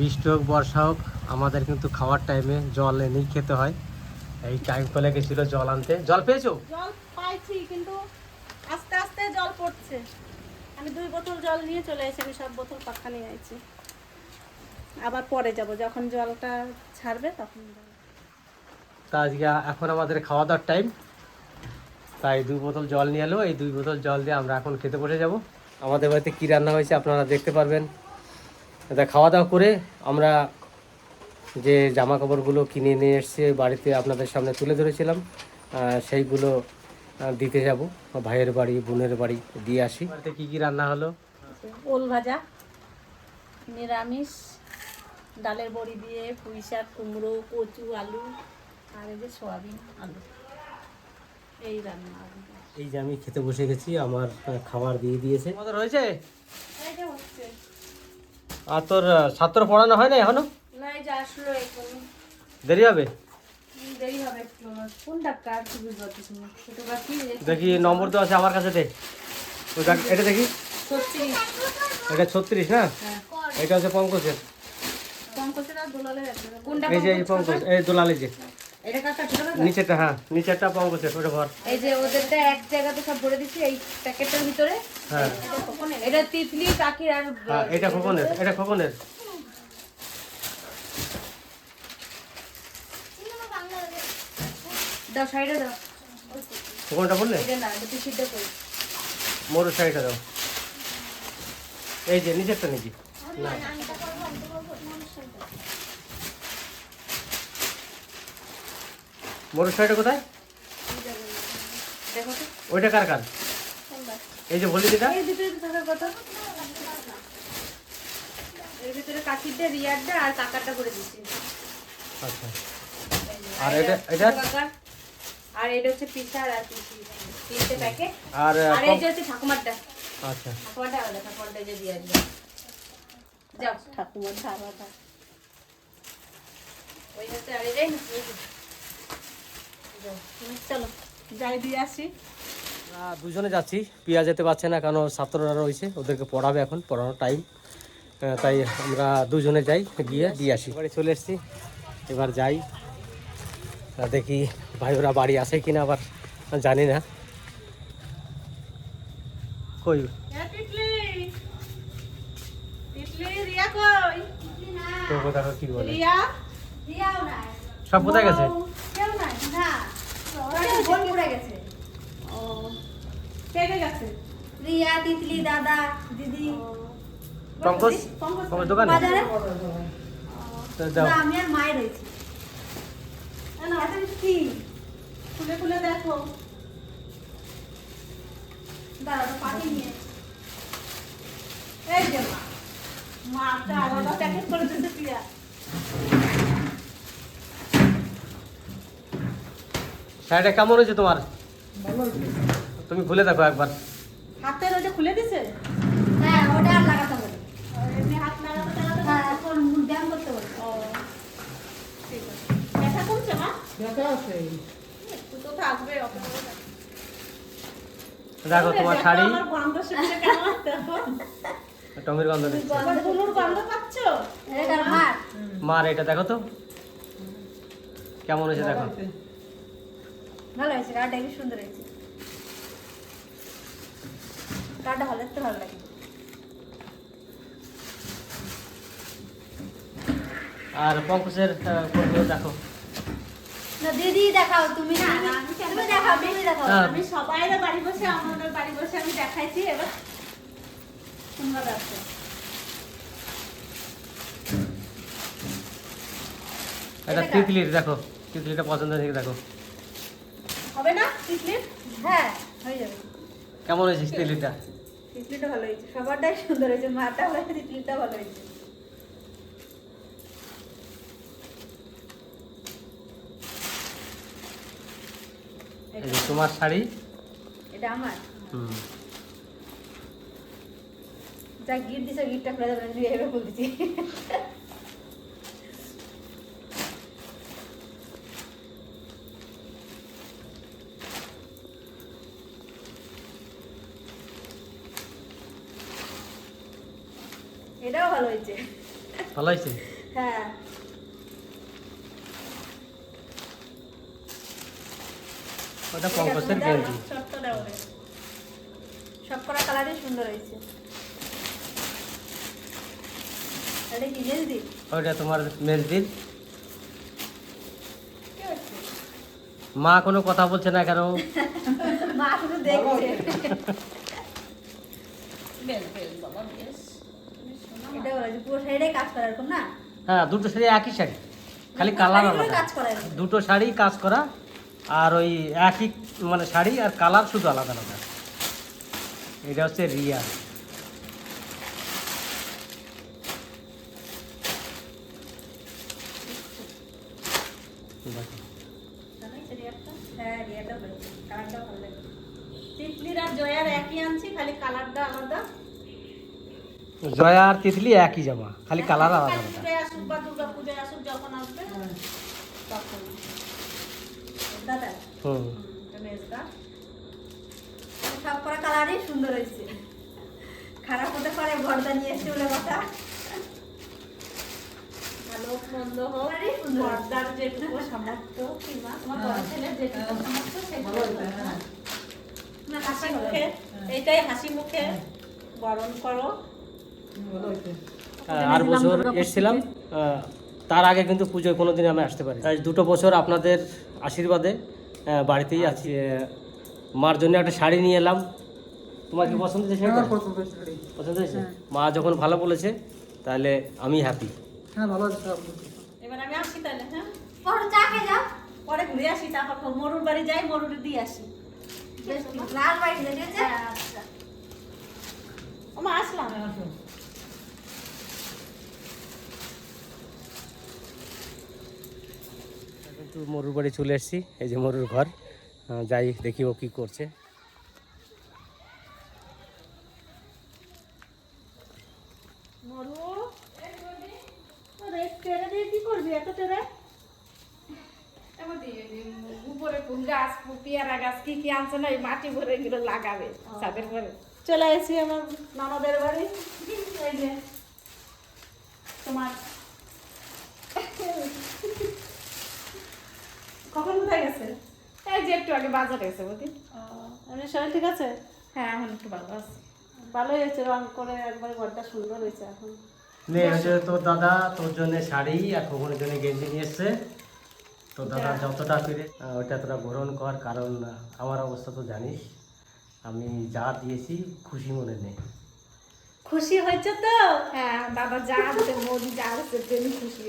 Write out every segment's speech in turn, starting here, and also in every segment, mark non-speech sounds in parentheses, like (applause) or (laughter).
বৃষ্টি হোক বর্ষা হোক আমাদের কিন্তু খাওয়ার টাইমে জল এনেই খেতে হয়। এই টাইম কলে গেছিল জল আনতে। জল পেয়েছ? জল পাইছি কিন্তু আস্তে আস্তে জল পড়ছে। আমি দুই বোতল জল নিয়ে চলে এসেছি আমি সব বোতল পাখা নিয়ে আইছি। আবার পরে যাব যখন জলটা ছাড়বে তখন তা আজকে এখন আমাদের খাওয়া দাওয়ার টাইম তাই দুই বোতল জল নিয়ে এলো। এই দুই বোতল জল দিয়ে আমরা এখন খেতে বসে যাব। আমাদের বাড়িতে কী রান্না হয়েছে আপনারা দেখতে পারবেন। তা খাওয়া দাওয়া করে আমরা যে জামা কাপড়গুলো কিনে নিয়ে এসেছি বাড়িতে আপনাদের সামনে তুলে ধরেছিলাম সেইগুলো দিতে যাব ভাইয়ের বাড়ি বোনের বাড়ি দিয়ে আসি। বাড়িতে কী কী রান্না হলো? ওল ভাজা নিরামিষ ডালের বড়ি দিয়ে পুঁই শাক কুমড়ো কচু আলু আর এই যে সয়াবিন আলু। এই রান্না। এই যে আমি খেতে বসে গেছি আমার খাবার দিয়ে দিয়েছে। আমাদের হয়েছে? আর তোর ছাত্র পড়ানো হয় না এখনও? দেরি হবে? দেখি নম্বর তো আছে আমার কাছে এটা দেখি? এটা ছত্রিশ না? হ্যাঁ। এটা হচ্ছে পঙ্কজের। এই যে এই পঙ্কজ? এই দোলালি যে। এটা কাকা ছোট কাকা নিচেরটা হ্যাঁ ওটা ভর। এই যে ওদেরটা এক জায়গাতে সব ভরে এই প্যাকেটটার ভিতরে। হ্যাঁ। এটা তিতলি কাকির আর হ্যাঁ এটা খোকনের এটা খোকনের। দাও সাইডে দাও। খোকনটা বললে? এটা না এটা সিদ্ধ করি। মোড়ের সাইডটা দাও। এই যে নিচেরটা নাকি? না। মোড়ের সাইডে কোথায়? দেখো ওইটা কার কার? এই যে বলি দিটা এই ভিতরে থাকার কথা। এর ভিতরে কাকিরটা রিয়ারটা আর কাকারটা করে দিচ্ছি। আচ্ছা। আর এটা এটা? আর এটা হচ্ছে পিসা আর পিসি। তিনটে প্যাকেট। আর আর এই যে হচ্ছে ঠাকুমারটা। আচ্ছা। ঠাকুমারটা আলাদা ঠাকুমারটা যে দিয়ে আসবে যাও। ঠাকুমারটা আলাদা ওই হচ্ছে আর এই চলো যাই দিয়ে আসি। দুজনে যাচ্ছি পিয়া যেতে পারছে না কারণ ছাত্ররা রয়েছে ওদেরকে পড়াবে এখন পড়ানোর টাইম তাই আমরা দুজনে যাই গিয়ে দিয়ে আসি। বাড়ি চলে এসেছি এবার যাই। দেখি ভাই ওরা বাড়ি আসে কিনা আবার জানি না। কই? কি সব কোথায় গেছে? না বই পড়ে গেছে? ও। কে কে গেছে? রিয়া তিতলি দাদা দিদি। পঙ্কজ? পঙ্কজ দোকানে? বাজারে? তো না, আমি আর মায়ের রয়েছি। না এখন কি? খুলে খুলে দেখো। দাঁড়া তো পাখি নিয়ে। এই যে মা। মাটা আলাদা প্যাকেট করে দিতে পিয়া শাড়িটা কেমন হয়েছে তোমার? তুমি খুলে দেখো একবার। হাতের ওটা খুলে দিছে? হ্যাঁ ওটা আর লাগাতে হবে। এমনি হাত লাগাতে লাগাতে হ্যাঁ। এখন ব্যায়াম করতে হবে। ও। ঠিক আছে। ব্যথা করছে মা? একটু তো থাকবে অত দেখো তোমার শাড়ি। আমার গন্ধ শুকছে কেমন দেখো টমের গন্ধ দিচ্ছে গন্ধগুলোর গন্ধ পাচ্ছ? এটা মার। মার এটা দেখো তো। কেমন হয়েছে দেখো। ভালো হয়েছে কি সুন্দর হয়েছে। ভালো দেখতে ভালো লাগে। আর পঙ্কজের দেখো। না দিদি দেখাও তুমি না তুমি দেখাও তুমি দেখাও। হ্যাঁ। আমি সবাই বাড়ি বসে আমাদের বাড়ি বসে আমি দেখাইছি এবার তোমরা দেখো। এটা তিতলির দেখো তিতলিটা পছন্দ থেকে দেখো। হবে না? তিতলির হ্যাঁ হয়ে যাবে। কেমন হয়েছে তিতলিটা তিতলিটা ভালো হয়েছে। সবারটাই সুন্দর হয়েছে। মাটা ভালো হয়েছে তিতলিটা ভালো হয়েছে। তোমার শাড়ি? এটা আমার? হুম। যা গিট দিছে গিটটা খুলে যাবে তুই এভাবে বল এটাও ভালো হয়েছে। ভালো হয়েছে? হ্যাঁ। ওটা পঙ্কজের গেঞ্জি। সব কালারই সুন্দর হয়েছে। এটা কি গেঞ্জি ওইটা তোমার মা কোনো কথা বলছে না কেন? (laughs) মা শুধু দেখছে। (laughs) বেশ বেশ বাবা বেশ তুমি শোনো না। এটা বলে যে পুরো সাইডে কাজ করা এরকম না? হ্যাঁ দুটো শাড়ি একই শাড়ি খালি কালার আলাদা। কাজ করা দুটো শাড়ি কাজ করা আর ওই একই মানে শাড়ি আর কালার শুধু আলাদা আলাদা। এটা হচ্ছে রিয়া? হ্যাঁ আর জয়ার একই আনছি খালি কালারটা আলাদা। জয়া আর তিতলি একই জামা খালি কালার আলাদা আলাদা। আসুক বা হুম। সব করা কালারই সুন্দর হয়েছে। খারাপ হতে পারে ভর্তা নিয়ে এসে বলে কথা। ভালো মন্দ হোক আরে যেটুকু সামর্থ্য কিংবা তোমার বড় ছেলের যেটুকু সামর্থ্য সেটুকু না হাসি মুখে এইটাই হাসি মুখে বরণ করো। আর বছর এসেছিলাম তার আগে কিন্তু পুজোয় কোনো দিন আমি আসতে পারি তাই দুটো বছর আপনাদের আশীর্বাদে বাড়িতেই আছি। মার জন্য একটা শাড়ি নিয়ে এলাম। তোমার কি পছন্দ হয়েছে শাড়িটা? পছন্দ হয়েছে? মা যখন ভালো বলেছে তাহলে আমি হ্যাপি এবার আমি আসি তাহলে হ্যাঁ? পরে চা খেয়ে যাও পরে ঘুরে আসি তারপর মরুর বাড়ি যাই মরুর দিয়ে আসি। লাল বাড়ি ঠিক আছে হ্যাঁ, আচ্ছা। ওমা আসলাম। কিন্তু মরুর বাড়ি চলে এসেছি এই যে মরুর ঘর। যাই দেখি ও কি করছে। মরু ওরে টেরে দিয়ে বাড়ি। করবি এত টেরে উপরে ফুল গাছ পেয়ারা গাছ কি কি আনছে না এই মাটি ভরে এগুলো লাগাবে ছাদের পরে চলে এসেছি আমার ননদের বাড়ি এই যে তোমার কখন কোথায় গেছে এই যে একটু আগে বাজারে গেছে বুঝলি? এমনি শরীর ঠিক আছে? হ্যাঁ এখন একটু ভালো আছে। ভালোই হয়েছে রং করে একবার ঘরটা সুন্দর হয়েছে এখন। তোর দাদা তোর জন্য শাড়ি আর খোকনের জন্য গেঞ্জি নিয়ে এসছে। তোর দাদা যতটা পেরে ওটা তোরা গ্রহণ কর কারণ আমার অবস্থা তো জানিস আমি যা দিয়েছি খুশি মনে নেই। খুশি হয়েছে তো? হ্যাঁ দাদা যা আছে মোদি যা আছে খুশি।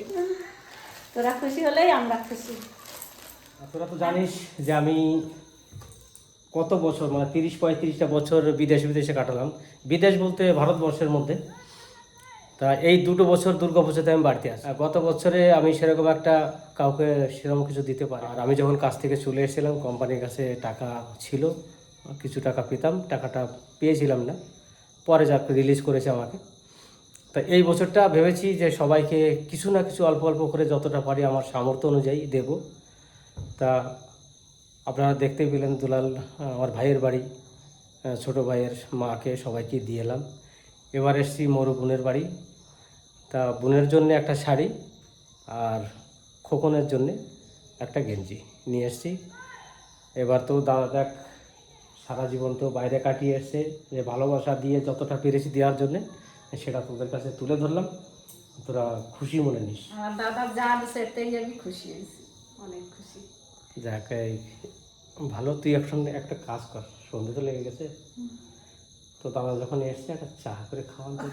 তোরা খুশি হলেই আমরা খুশি। তোরা তো জানিস যে আমি কত বছর মানে তিরিশ, পঁয়ত্রিশটা বছর বিদেশ, বিদেশে কাটালাম। বিদেশ বলতে ভারতবর্ষের মধ্যে। তা এই দুটো বছর দুর্গা পুজোতে আমি বাড়িতে আসি গত বছরে আমি সেরকম একটা কাউকে সেরকম কিছু দিতে পারি আর আমি যখন কাজ থেকে চলে এসেছিলাম, কোম্পানির কাছে টাকা ছিল, কিছু টাকা পেতাম, টাকাটা পেয়েছিলাম না। পরে যাক রিলিজ করেছে আমাকে। তা এই বছরটা ভেবেছি যে সবাইকে কিছু না কিছু অল্প অল্প করে যতটা পারি আমার সামর্থ্য অনুযায়ী দেব। তা আপনারা দেখতেই পেলেন দুলাল আমার ভাইয়ের বাড়ি ছোট ভাইয়ের মাকে সবাইকে দিয়ে এলাম। এবার এসছি মরু বোনের বাড়ি। তা বোনের জন্য একটা শাড়ি আর খোকনের জন্য একটা গেঞ্জি নিয়ে এসছি। এবার তো দাদা দেখ সারা জীবন তো বাইরে কাটিয়ে এসছে। যে ভালোবাসা দিয়ে যতটা পেরেছি দেওয়ার জন্যে, সেটা তোদের কাছে তুলে ধরলাম। তোরা খুশি মনে নিস। দাদা যা এতেই আমি খুশি হয়েছি। অনেক খুশি। যাক এই ভালো তুই এখন একটা কাজ কর সন্ধে তো লেগে গেছে। তো দাদা যখন এসছে একটা চা করে খাওয়ান তো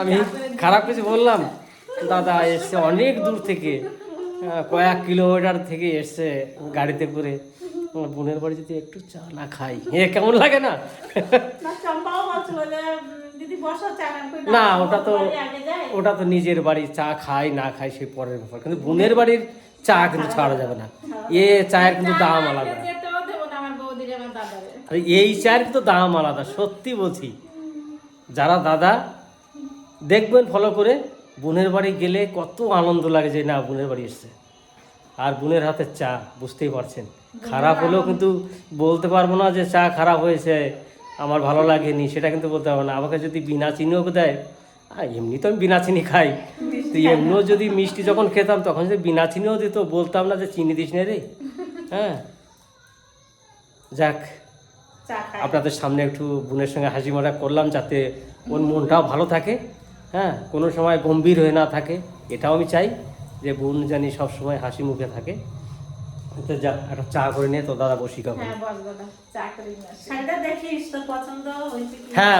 আমি খারাপ কিছু বললাম? দাদা এসছে অনেক দূর থেকে কয়েক কিলোমিটার থেকে এসছে গাড়িতে করে। আমার বোনের বাড়ি যদি একটু চা না খাই। এ কেমন লাগে না? না ওটা তো ওটা তো নিজের বাড়ি চা খাই না খাই সে পরের ব্যাপার। কিন্তু বোনের বাড়ির চা কিন্তু ছাড়া যাবে না। এ চায়ের কিন্তু দাম আলাদা। এই চায়ের কিন্তু দাম আলাদা সত্যি বলছি। যারা দাদা দেখবেন ফলো করে বোনের বাড়ি গেলে কত আনন্দ লাগে যে না বোনের বাড়ি এসছে। আর বোনের হাতের চা বুঝতেই পারছেন। খারাপ হলেও কিন্তু বলতে পারব না যে চা খারাপ হয়েছে। আমার ভালো লাগেনি সেটা কিন্তু বলতে হবে না। আমাকে যদি বিনা চিনিও দেয় এমনি তো আমি বিনা চিনি খাই। তো এমনিও যদি মিষ্টি যখন খেতাম তখন যদি বিনা চিনিও দিত বলতাম না যে চিনি দিস না রে। হ্যাঁ। যাক আপনাদের সামনে একটু বোনের সঙ্গে হাসি মজা করলাম যাতে ওর মনটাও ভালো থাকে। হ্যাঁ কোনো সময় গম্ভীর হয়ে না থাকে এটাও আমি চাই যে বোন জানি সব সময় হাসি মুখে থাকে। তো যা একটা চা করে নিয়ে তো দাদা বসি খাব হ্যাঁ বস দাদা চা করে নিয়ে দেখিস তোর পছন্দ হ্যাঁ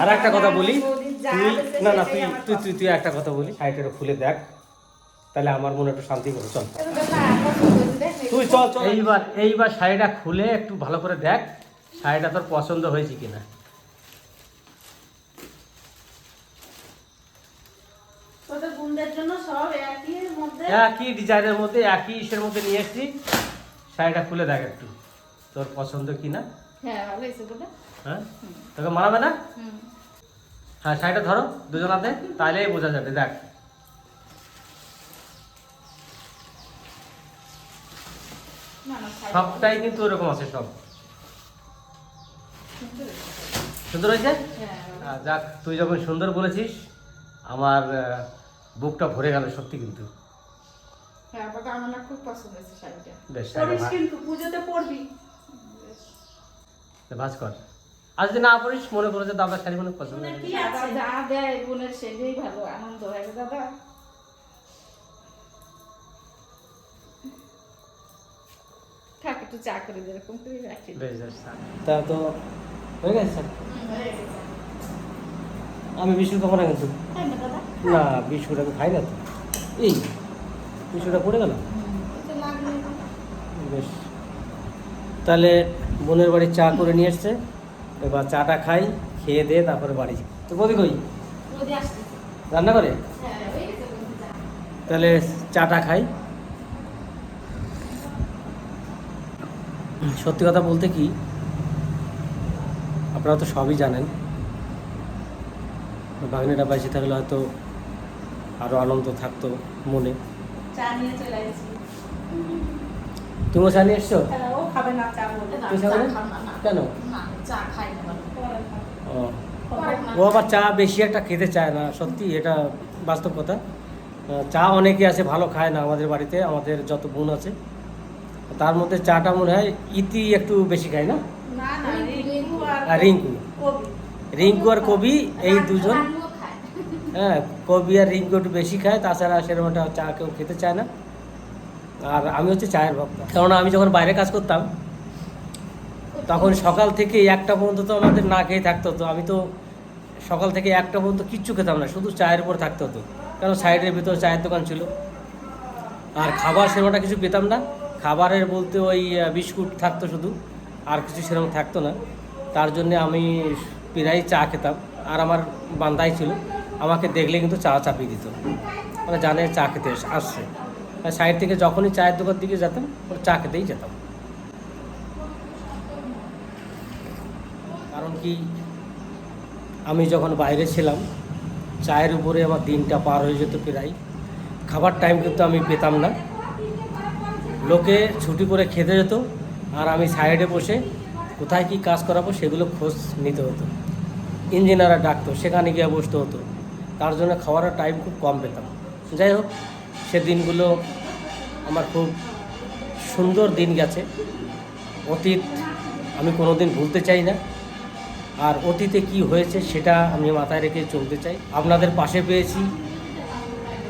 আর একটা কথা বলি তুই না না তুই তুই তুই তুই একটা কথা বলি শাড়িটা খুলে দেখ তাহলে আমার মনে একটু শান্তি করে চল। দেখ। তুই চল চল। এইবার এইবার শাড়িটা খুলে একটু ভালো করে দেখ শাড়িটা তোর পছন্দ হয়েছে কিনা। তোদের বোনদের জন্য সব একই মধ্যে? একই ডিজাইনের মধ্যে একই ইসের মধ্যে নিয়ে এসছি শাড়িটা খুলে দেখ একটু। তোর পছন্দ হ্যাঁ ভালো হয়েছে দাদা হ্যাঁ? তোকে মানাবে না? হ্যাঁ শাড়িটা ধরো দুজনাতে তাহলেই বোঝা যাবে দেখ। না না সবটাই কিন্তু ওরকম আছে সব। সুন্দর হয়েছে। হ্যাঁ যাক তুই যখন সুন্দর বলেছিস আমার বুকটা ভরে গেল সত্যি কিন্তু। হ্যাঁ বাবা আমার না খুব পছন্দ হয়েছে শাড়িটা। বেশ কিন্তু পুজোতে পড়বি ভাজ কর। আজ যদি না পড়িস মনে করে যে দাদা শাড়ি মনে পছন্দ কি দাদা আছে? যা দেয় বোনের সেটাই ভালো আনন্দ হয় দাদা? তা তো হয়ে গেছে স্যার হুম, হয়ে গেছে। আমি বিস্কুট খাব না কিন্তু না বিস্কুট আমি খাই না তো। এই বিস্কুটটা পড়ে গেল। বেশ। তাহলে বোনের বাড়ি চা করে নিয়ে এসছে। এবার চাটা খাই খেয়ে দিয়ে তারপরে বাড়ি তো বদি কই। রান্না করে? হ্যাঁ, গেছে। তাহলে চাটা খাই। সত্যি কথা বলতে কি আপনারা তো সবই জানেন বাগনিটা বেঁচে থাকলে হয়তো আরও আনন্দ থাকতো মনে। তুমিও চা নিয়ে এসছো? না। কেন। ও। আবার চা বেশি একটা খেতে চায় না সত্যি এটা বাস্তব কথা। চা অনেকে আছে ভালো খায় না আমাদের বাড়িতে আমাদের যত বোন আছে। তার মধ্যে চাটা মনে হয় ইতি একটু বেশি খায় না? রিঙ্কু রিঙ্কু। আর কবি এই দুজন। হ্যাঁ কবি আর রিঙ্কু একটু বেশি খায়, তাছাড়া সেরকম একটা চা কেউ খেতে চায় না। আর আমি হচ্ছে চায়ের ভক্ত কেননা আমি যখন বাইরে কাজ করতাম, তখন সকাল থেকে একটা পর্যন্ত তো আমাদের না খেয়ে থাকতে হতো। আমি তো সকাল থেকে একটা পর্যন্ত কিচ্ছু খেতাম না, শুধু চায়ের উপর থাকতে হতো। কারণ সাইডের ভিতরে চায়ের দোকান ছিল। আর খাবার সেরকমটা কিছু পেতাম না। খাবারের বলতে ওই বিস্কুট থাকতো শুধু, আর কিছু সেরকম থাকতো না। তার জন্যে আমি প্রায় চা খেতাম। আর আমার বান্ধাই ছিল। আমাকে দেখলে কিন্তু চা চাপিয়ে দিত। মানে জানে চা খেতে আসছে। সাইড থেকে যখনই চায়ের দোকান দিকে যেতাম ওর চা খেতেই যেতাম। কারণ কি, আমি যখন বাইরে ছিলাম, চায়ের উপরে আমার দিনটা পার হয়ে যেত প্রায়। খাবার টাইম কিন্তু আমি পেতাম না। লোকে ছুটি করে খেতে যেত, আর আমি সাইডে বসে কোথায় কি কাজ করাবো সেগুলো খোঁজ নিতে হতো। ইঞ্জিনিয়াররা ডাকতো, সেখানে গিয়ে বসতে হতো। তার জন্য খাওয়ার টাইম খুব কম পেতাম। যাই হোক, সে দিনগুলো আমার খুব সুন্দর দিন গেছে। অতীত আমি কোনোদিন ভুলতে চাই না। আর অতীতে কি হয়েছে সেটা আমি মাথায় রেখে চলতে চাই। আপনাদের পাশে পেয়েছি।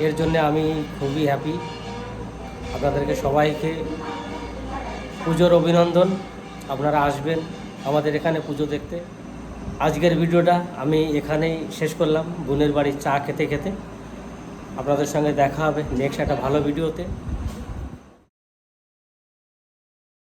এর জন্য আমি খুবই হ্যাপি আপনাদেরকে সবাইকে পুজোর অভিনন্দন। আপনারা আসবেন আমাদের এখানে পুজো দেখতে। আজকের ভিডিওটা আমি এখানেই শেষ করলাম। বোনের বাড়ির চা খেতে খেতে। আপনাদের সঙ্গে দেখা হবে নেক্সট একটা ভালো ভিডিওতে।